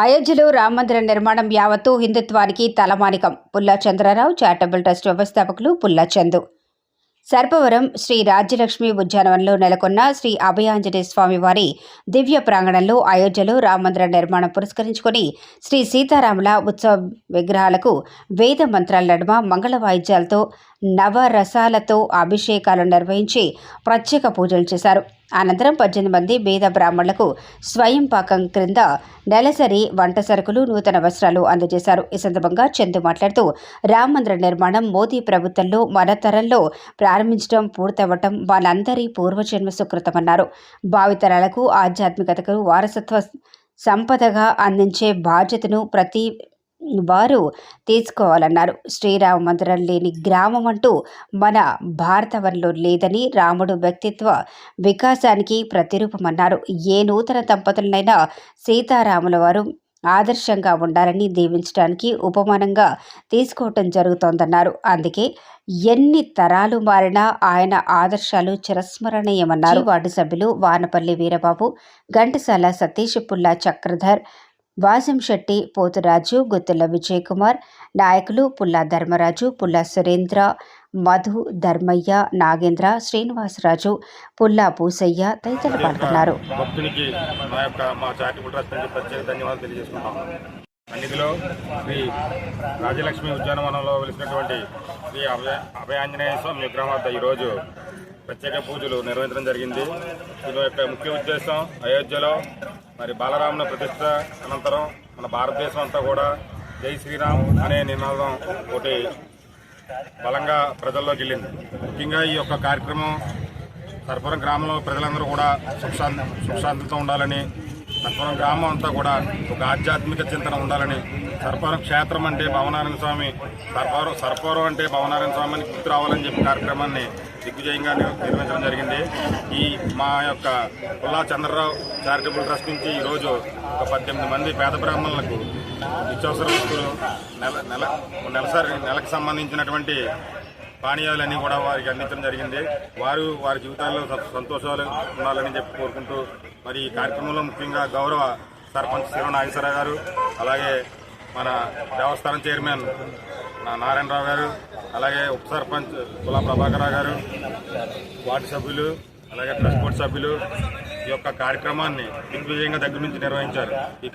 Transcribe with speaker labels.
Speaker 1: అయోధ్యలో రామమందిర నిర్మాణం యావత్తు హిందుత్వానికి తలమానికం. పుల్లా చంద్రరావు చారిటబుల్ ట్రస్ట్ వ్యవస్థాపకులు పుల్లా చందు. సర్పవరం శ్రీ రాజ్యలక్ష్మి ఉద్యానవనంలో నెలకొన్న శ్రీ అభయాంజనేయ స్వామివారి దివ్య ప్రాంగణంలో అయోధ్యలో రామమందిర నిర్మాణం పురస్కరించుకొని శ్రీ సీతారాముల ఉత్సవ విగ్రహాలకు వేద మంత్రాల నడుమ మంగళ వాయిద్యాలతో నవరసాలతో అభిషేకాలు నిర్వహించి ప్రత్యేక పూజలు చేశారు. అనంతరం పద్దెనిమిది మంది బీద బ్రాహ్మణులకు స్వయం పాకం క్రింద నెలసరి వంట సరుకులు నూతన వస్త్రాలు అందజేశారు. ఈ సందర్భంగా చందు మాట్లాడుతూ రామ మందిర నిర్మాణం మోదీ ప్రభుత్వంలో మన తరంలో ప్రారంభించడం పూర్తవ్వటం వాళ్ళందరి పూర్వజన్మ సుకృతమన్నారు. భావితరాలకు ఆధ్యాత్మికతకు వారసత్వ సంపదగా అందించే బాధ్యతను ప్రతి వారు తీసుకోవాలన్నారు. శ్రీరామ మందిరం లేని గ్రామం అంటూ మన భారతవరంలో లేదని రాముడు వ్యక్తిత్వ వికాసానికి ప్రతిరూపమన్నారు. ఏ నూతన దంపతులనైనా సీతారాముల వారు ఆదర్శంగా ఉండాలని దీవించడానికి ఉపమానంగా తీసుకోవటం జరుగుతోందన్నారు. అందుకే ఎన్ని తరాలు మారినా ఆయన ఆదర్శాలు చిరస్మరణీయమన్నారు. వార్డు సభ్యులు వానపల్లి వీరబాబు ఘంటసాల సతీష్ పుల్లా చక్రధర్ వాసంశెట్టి పోతురాజు గుత్తుల విజయ్ కుమార్ నాయకులు పుల్లా ధర్మరాజు పుల్లా సురేంద్ర మధు ధర్మయ్య నాగేంద్ర శ్రీనివాసరాజు పుల్లా పూసయ్య తదితరులు పాల్గొన్నారు.
Speaker 2: సన్నిధిలో శ్రీ రాజలక్ష్మి ఉద్యానవనంలో వెలిసినటువంటి శ్రీ అభయ అభయాంజనేయ స్వామి విగ్రహం వద్ద ఈరోజు ప్రత్యేక పూజలు నిర్వహించడం జరిగింది. దీని యొక్క ముఖ్య ఉద్దేశం అయోధ్యలో మరి బాలరాముల ప్రతిష్ట అనంతరం మన భారతదేశం అంతా కూడా జై శ్రీరామ్ అనే నినాదం ఒకటి బలంగా ప్రజల్లోకి వెళ్ళింది ముఖ్యంగా ఈ యొక్క కార్యక్రమం సర్పురం గ్రామంలో ప్రజలందరూ కూడా సుఖశాంతి సుఖశాంతితో ఉండాలని సర్పురం గ్రామం అంతా కూడా ఒక ఆధ్యాత్మిక చింతన ఉండాలని సర్పురం క్షేత్రం అంటే భవనారాయణ స్వామి సర్పవరం సర్పవరం అంటే భవనారాయణ స్వామి అని గుర్తు రావాలని చెప్పి కార్యక్రమాన్ని దిగ్విజయంగా నిర్వహించడం జరిగింది. ఈ మా యొక్క పుల్లా చంద్రరావు చారిటబుల్ ట్రస్ట్ నుంచి ఈరోజు ఒక పద్దెనిమిది మంది పేద బ్రాహ్మణులకు నిత్యావసర వస్తువులు నెల నెల నెలసరి నెలకు సంబంధించినటువంటి పానీయాలన్నీ కూడా వారికి అందించడం జరిగింది. వారు వారి జీవితాల్లో సంతోషాలు ఉండాలని చెప్పి కోరుకుంటూ మరి ఈ కార్యక్రమంలో ముఖ్యంగా గౌరవ సర్పంచ్ శివ నాగేశ్వరరావు గారు అలాగే మన దేవస్థానం చైర్మన్ నారాయణరావు గారు అలాగే ఉప సర్పంచ్ కులా ప్రభాకరరావు గారు వార్డు సభ్యులు అలాగే ట్రస్ట్ బోర్డు సభ్యులు ఈ యొక్క కార్యక్రమాన్ని దిగ్విజయంగా దగ్గర నుంచి నిర్వహించారు. ఈ